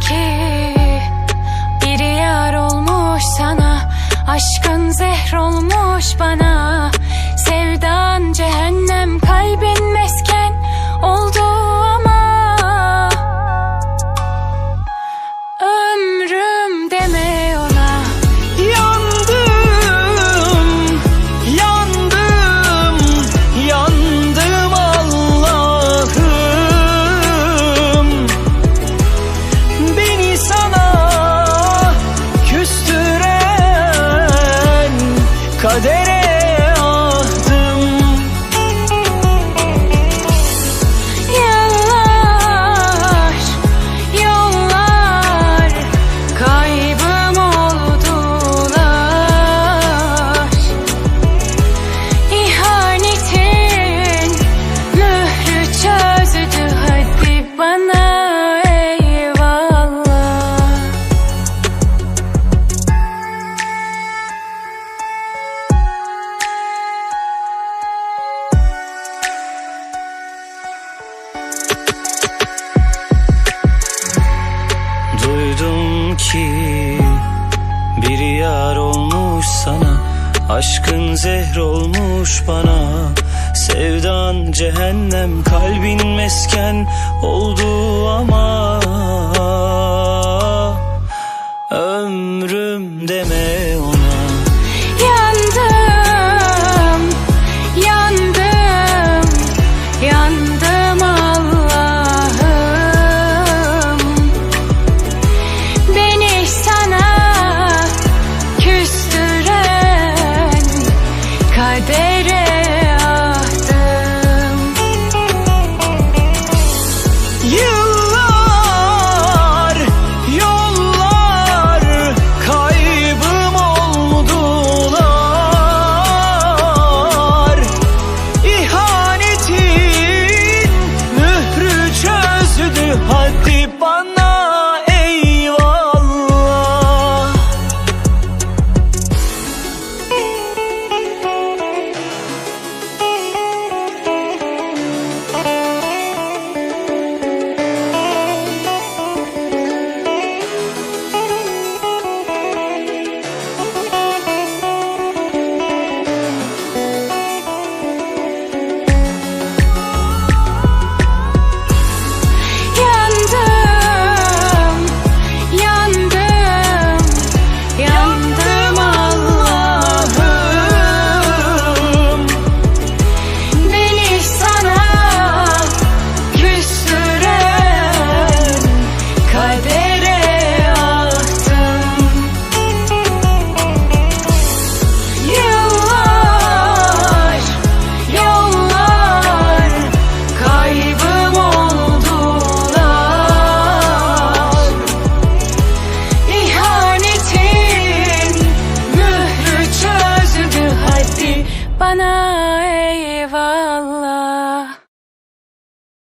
sanki Bir yar olmuş sana Aşkın zehr olmuş bana. Ki Bir yar olmuş sana Aşkın zehr olmuş bana. Sevdan cehennem kalbin mesken oldu ama bana eyvallah.